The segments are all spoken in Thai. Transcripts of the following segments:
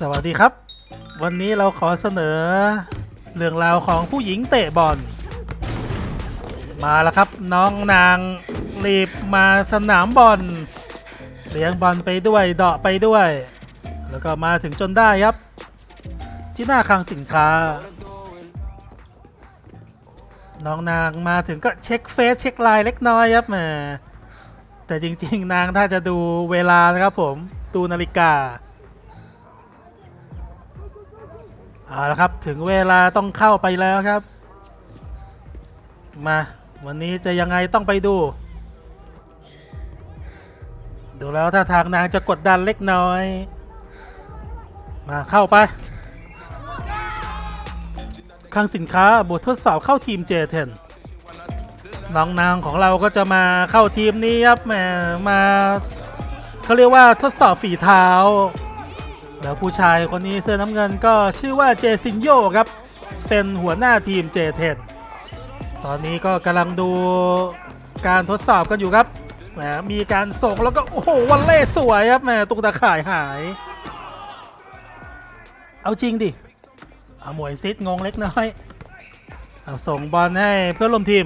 สวัสดีครับ วันนี้เราขอเสนอ เรื่องราวของผู้หญิงเตะบอล มาแล้วครับน้องนางรีบมาสนามบอลเลี้ยงบอลไปด้วยเดาะไปด้วย แล้วก็มาถึงจนได้ครับ ที่หน้าคลังสินค้า น้องนางมาถึงก็เช็คเฟซเช็คไลน์เล็กน้อยครับแหมแต่จริง ๆ นางถ้าจะดูเวลานะครับผมดูนาฬิกา เอาละครับถึงเวลาต้องเข้าไปแล้วครับ มาวันนี้จะยังไงต้องไปดู ดูแล้วถ้าทางนางจะกดดันเล็กน้อย มาเข้าไปคลังสินค้าบททดสอบเข้าทีม J10 น้องนางของเราก็จะมาเข้าทีมนี้ครับแหมมาเขาเรียกว่าทดสอบฝีเท้า แล้วผู้ชายคนนี้เสื้อน้ำเงินก็ชื่อว่าเจซินโยครับ เป็นหัวหน้าทีม J10 ตอนนี้ก็กำลังดูการทดสอบกันอยู่ครับแหมมีการส่งแล้วก็ โอ้โหวันเล่สวยครับแหมตุกตาข่ายหาย เอาจริงดิเอาหมวยซิดงงเล็กน้อย เอาส่งบอลให้เพื่อนร่วมทีม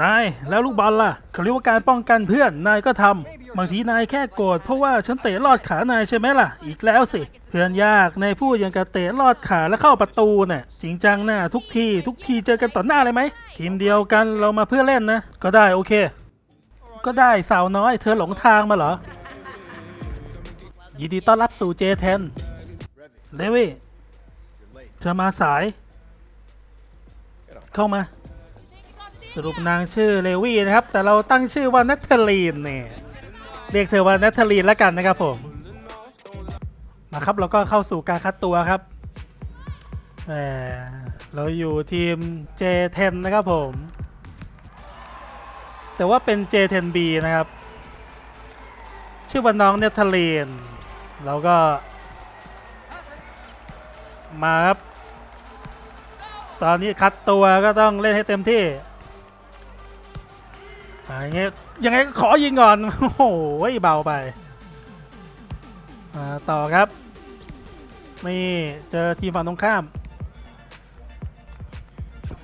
นายแล้วลูกบอลล่ะเขาเรียกว่าการป้องกันเพื่อนนายก็ทำบางทีนายแค่โกรธเพราะว่าฉันเตะลอดขานายใช่ไหมล่ะ อีกแล้วสิ เพื่อนยากนายพูดอย่างกับเตะลอดขาแล้วเข้าประตูน่ะจริงจังนะทุกทีทุกทีเจอกันต่อหน้าเลยไหมทีมเดียวกันเรามาเพื่อเล่นนะ ก็ได้โอเค ก็ได้สาวน้อย เธอหลงทางมาเหรอยินดีต้อนรับสู่ J10 เลวี่เธอมาสาย เข้ามา สรุปนางชื่อเลวี่นะครับ แต่เราตั้งชื่อว่านัทเทอรีนเนี่ยเรียกเธอว่านัทเทอรีนแล้วกันนะครับผมมาครับเราก็เข้าสู่การคัดตัวครับเราอยู่ทีม J10 นะครับผม แต่ว่าเป็น J10B นะครับ ชื่อว่าน้องเนเธอร์แลนเราก็ มาครับ ตอนนี้คัดตัวก็ต้องเล่นให้เต็มที่ อย่างเงี้ยยังไงก็ขอยิงก่อน โอ้โหเบาไปมาต่อครับ นี่เจอทีมฝั่งตรงข้าม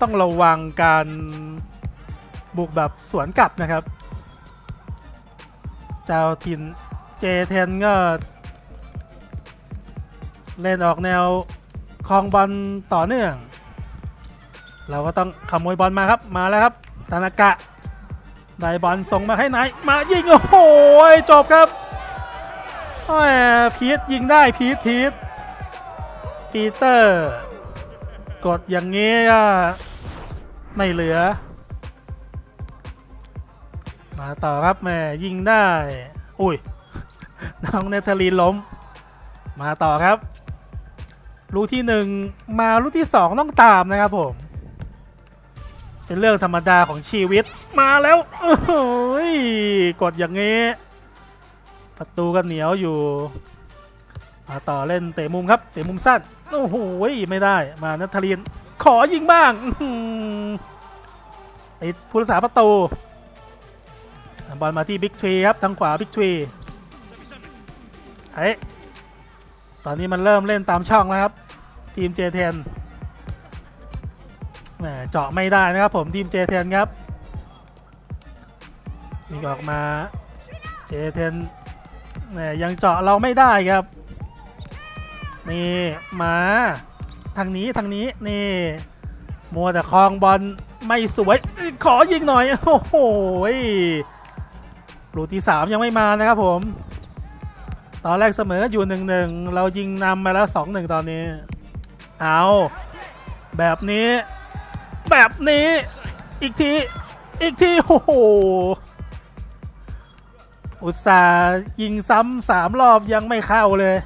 ต้องระวังการบุกแบบสวนกลับนะครับ เจ้าถิ่นเจเทนก็ เล่นออกแนวคลองบอลต่อเนื่อง เราก็ต้องขโมยบอลมาครับ มาแล้วครับ ตานากะ ได้บอลส่งมาให้ไหนมายิงโอ้โหจบครับแหมพีทยิงได้พีทพีทปีเตอร์ กดอย่างนี้ก็ไม่เหลือ มาต่อครับแม่ยิงได้ อุ้ยน้องเนเธอร์ลีนล้ม มาต่อครับ ลูกที่หนึ่งมาลูกที่สองต้องตามนะครับผม เป็นเรื่องธรรมดาของชีวิตมาแล้วโอ้ยกดอย่างนี้ ประตูก็เหนียวอยู่ มาต่อเล่นเตะมุมครับ เตะมุมสั้นโอ้โหยไม่ได้มานัทลีนขอยิงบ้างอื้อหือติดผู้รักษาประตูบอลมาที่บิ๊กทรีครับทางขวาบิ๊กทรีเอ้ตอนนี้มันเริ่มเล่นตามช่องแล้วครับ ทีมเจเทน เจาะไม่ได้นะครับผมทีมเจเทนครับมีออกมาเจเทนยังเจาะเราไม่ได้ครับ นี่มาทางนี้ทางนี้นี่มัวแต่คลองบอลไม่สวย ขอยิงหน่อย โอ้โหลูกที่สามยังไม่มานะครับผม ตอนแรกเสมออยู่หนึ่งหนึ่งเรายิงนำมาแล้วสองหนึ่งตอนนี้ เอา แบบนี้ แบบนี้ อีกที อีกที โอ้โห อุตส่าห์ยิงซ้ำสามรอบยังไม่เข้าเลย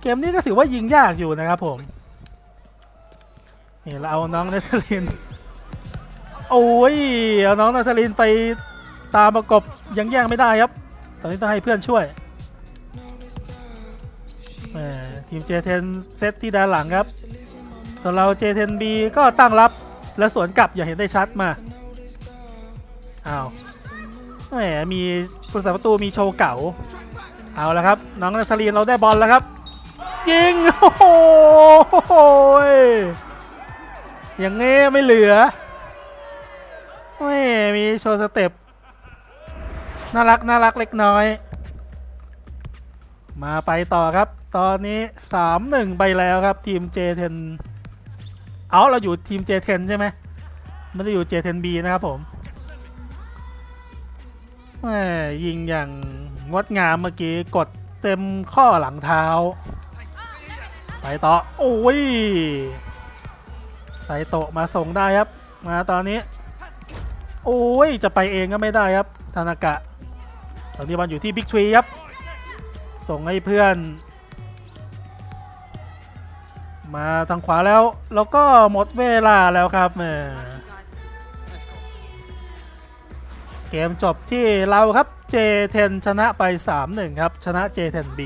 เกมนี้ก็ถือว่ายิงยากอยู่นะครับผม นี่เราเอาน้องนเธอร์ลิน โอ้ย เอาน้องนเธอร์ลินไปตามประกบยังแย่งไม่ได้ครับ ตอนนี้ต้องให้เพื่อนช่วยทีมเจเทนเซตที่ด้านหลังครับ ส่วนเราเจเทนบีก็ตั้งรับและสวนกลับอย่างเห็นได้ชัดมาอ้าวแหมมีผู้สาประตูมีโชว์เก่า เอาแล้วครับ น้องนาซารีนเราได้บอลแล้วครับ ยิง โอ้โหอย่างงี้ไม่เหลือแหมมีโชว์สเต็ปน่ารักน่ารักเล็กน้อย มาไปต่อครับ ตอนนี้ 3-1 ไปแล้วครับทีม J10 เอาเราอยู่ทีม J10 ใช่ไหมไม่ได้อยู่ J10B นะครับผมแหมยิงอย่างงดงามเมื่อกี้กดเต็มข้อหลังเท้า ใส่ต่อ โอ้ย ใส่โตมาส่งได้ครับ มาตอนนี้ โอ้ย จะไปเองก็ไม่ได้ครับ ธนากะ ตอนนี้บอลอยู่ที่บิ๊กทรีครับ ส่งให้เพื่อน มาทางขวาแล้ว แล้วก็หมดเวลาแล้วครับแหมเกมจบที่เราครับ J10 ชนะไป 3-1 ครับ ชนะ J10B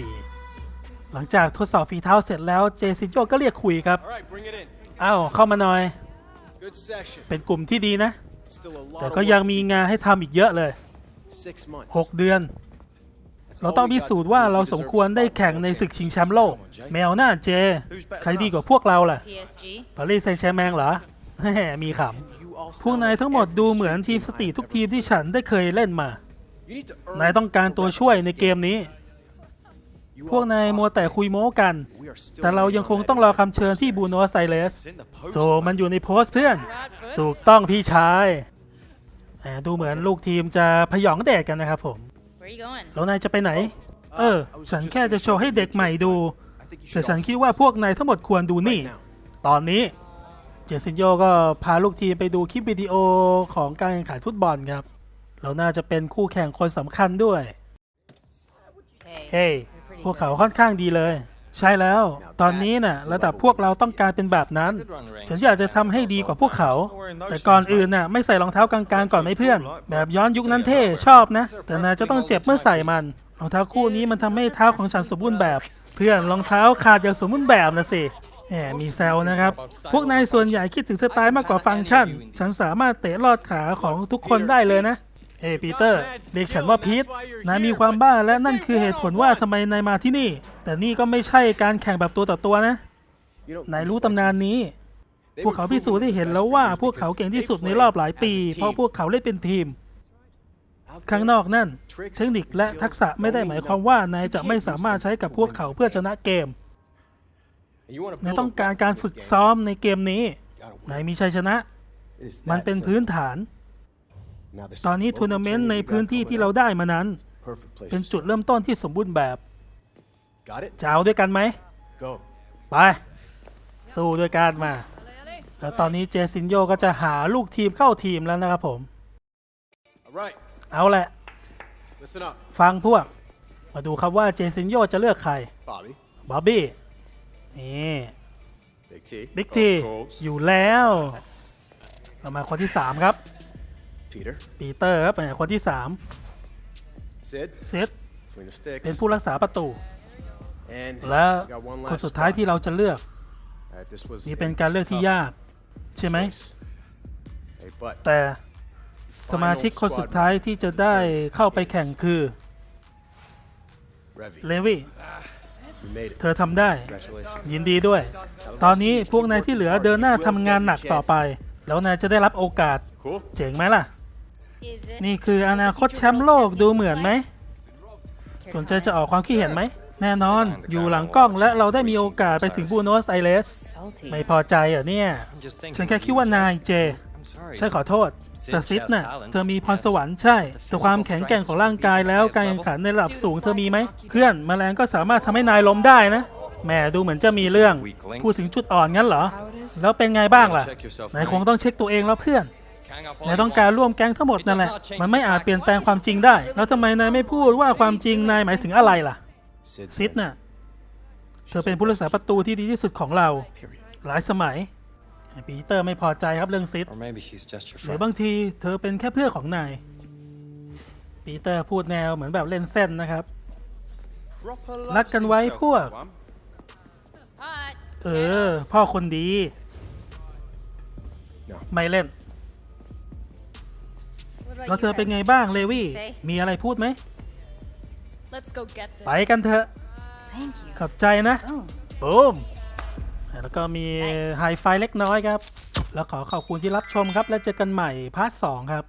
หลังจากทดสอบฝีเท้าเสร็จแล้วเจซิโจก็เรียกคุยครับ All right, bring it in. อ้าวเข้ามาหน่อย Good session. เป็นกลุ่มที่ดีนะ Still a lot แต่ of ก็ยัง work. มีงานให้ทำอีกเยอะเลย Six months. 6เดือน That's เรา all ต้อง we พิ got สู to จน์ว่า prove เรา we สม deserve ควร a ได้ spot in แข่ง the ใน World ศึกชิงแชมป์โลก Championship. Come on, Jay. แมวหน้าเจ Who's better ใคร than ดี us? กว่าพวกเราล่ะ PSG. ปารีสแซงต์แชร์แมงเหรอแหมมีข You all ำพวก sound นาย like ทั้งหมด every ดูเหมือน street ทีม team สตรีท I've ทุก ever ทีมที่ฉันได้เคยเล่นมา You need to earn นายต้องการตัวช่วยในเกมนี้ You พวก all นาย talk, มัวแต่คุยโม้กัน but we are still แต่เรา waiting ยัง on คง that ต้องรอ investment คำเชิญที่บูโนสไอเลส It's in the post. โจมันอยู่ในโพสต์เพื่อน Right ถูก foot. ต้องพี่ชายแหมดูเหมือนลูกทีมจะพยองเดกกันนะครับผม Where are you going? แล้วนายจะไปไหน เออ I was ฉัน just แค่จะ gonna โชว์ให้เด็กใหม่ดู I think you แต่ should ฉัน all คิดว่าพวกนายทั้งหมดควรดู right นี่ now. ตอนนี้ เจสินโยก็พาลูกทีมไปดูคลิปวิดีโอของการแข่งขันฟุตบอลครับเราน่าจะเป็นคู่แข่งคนสำคัญด้วย Hey. เฮ้ย you're pretty พวก good. เขาค่อนข้างดีเลย ใช่แล้ว ตอนนี้น่ะระดับพวกเราต้องการเป็นแบบนั้น ฉันอยากจะทำให้ดีกว่าพวกเขา แต่ก่อนอื่นน่ะไม่ใส่รองเท้ากลางๆก่อนไหมเพื่อน แบบย้อนยุคนั้นเท่ชอบนะ แต่นายจะต้องเจ็บเมื่อใส่มันรองเท้าคู่นี้มันทำให้เท้าของฉันสมบูรณ์แบบ เพื่อนรองเท้าขาดอย่างสมบูรณ์แบบนะสิแหมมีแซวนะครับ พวกนายส่วนใหญ่คิดถึงสไตล์มากกว่าฟังก์ชัน ฉันสามารถเตะลอดขาของทุกคนได้เลยนะ เฮ้ปีเตอร์เรียกฉันว่าพีทนายมีความบ้าและนั่นคือเหตุผลว่าทำไมนายมาที่นี่ แต่นี่ก็ไม่ใช่การแข่งแบบตัวต่อตัวนะนายรู้ตำนานนี้ พวกเขาพิสูจน์ให้เห็นแล้วว่าพวกเขาเก่งที่สุดในรอบหลายปี เพราะพวกเขาเล่นเป็นทีม ข้างนอกนั่น เทคนิคและทักษะไม่ได้หมายความว่านายจะไม่สามารถใช้กับพวกเขาเพื่อชนะเกมนายต้องการการฝึกซ้อมในเกมนี้นายมีชัยชนะ มันเป็นพื้นฐาน ตอนนี้ local ทัวร์นาเมนต์ tournament ใน we got พื้นที่ coming ที่เรา up, ได้มานั้น perfect place เป็น to จุด start. เริ่มต้นที่สมบูรณ์แบบ Got it? จะเอาด้วยกันไหม Go. ไป สู้ด้วยกันมา แล้วตอนนี้เจสินโยก็จะหาลูกทีมเข้าทีมแล้วนะครับผม All right. เอาแหละ Listen up, ฟังพวก มาดูครับว่าเจสินโยจะเลือกใคร Bobby. บ๊อบบี้ นี่ Big T. บิ๊ก of ที course. อยู่แล้วเรามาคนที่ 3 ครับ Peter. ปีเตอร์ครับเป็นคนที่ Sid. 3เซต Between the sticks. เป็นผู้รักษาประตู And และ we got one คน last สุดท้าย spot. ที่เราจะเลือก Alright, this was นี่ a เป็นการเลือกที่ tough ยาก ใช่ไหม choice. Hey, but แต่สมาชิกคนสุดท้ายที่จะได้เข้าไปแข่งคือ Revy, เลวี่ you made it. เธอทำได้ Congratulations. ยินดีด้วย ตอนนี้พวกนายที่เหลือเดินหน้าทำงานหนักต่อไป แล้วนายจะได้รับโอกาส Cool. เจ๋งไหมล่ะ Is this นี่คืออนาคตแชมป์โลกดูเหมือนไหม สนใจจะออกความคิดเห็นไหม แน่นอนอยู่หลังกล้องและเราได้มีโอกาสไปถึงบูโนสไอเรสไม่พอใจเหรอเนี่ย ฉันแค่คิดว่านายเจฉันขอโทษ แต่ซิดน่ะ เธอมีพรสวรรค์ใช่ แต่ความแข็งแกร่งของร่างกายแล้วการแข่งขันในระดับสูงเธอมีไหม เพื่อนแมลงก็สามารถทำให้นายล้มได้นะแหมดูเหมือนจะมีเรื่อง พูดถึงจุดอ่อนงั้นเหรอ แล้วเป็นไงบ้างล่ะ นายคงต้องเช็คตัวเองแล้วเพื่อน นายต้องการร่วมแก๊งทั้งหมดนั่นแหละ มันไม่อาจเปลี่ยนแปลงความจริงได้ แล้วทำไมนายไม่พูดว่าความจริงนายหมายถึงอะไรล่ะ Sid ซิดน่ะ เธอเป็นผู้รักษาประตูที่ดีที่สุดของเรา หลายสมัย ปีเตอร์ไม่พอใจครับเรื่องซิด Or maybe she's just your หรือ friend. บางทีเธอเป็นแค่เพื่อนของนาย ปีเตอร์พูดแนวเหมือนแบบเล่นเส้นนะครับ รักกันไว้พวก Hot. เออ พ่อคนดี No. ไม่เล่น What แล้ว about เธ you อเป็นไง guys? บ้างเลวี่ Say. มีอะไรพูดไหม Let's go get this. ไปกันเถอะ Thank you. ขอบใจนะ Boom. บูมแล้วก็มีไฮไฟเล็กน้อยครับ แล้วขอขอบคุณที่รับชมครับ แล้วเจอกันใหม่พาร์ทสองครับ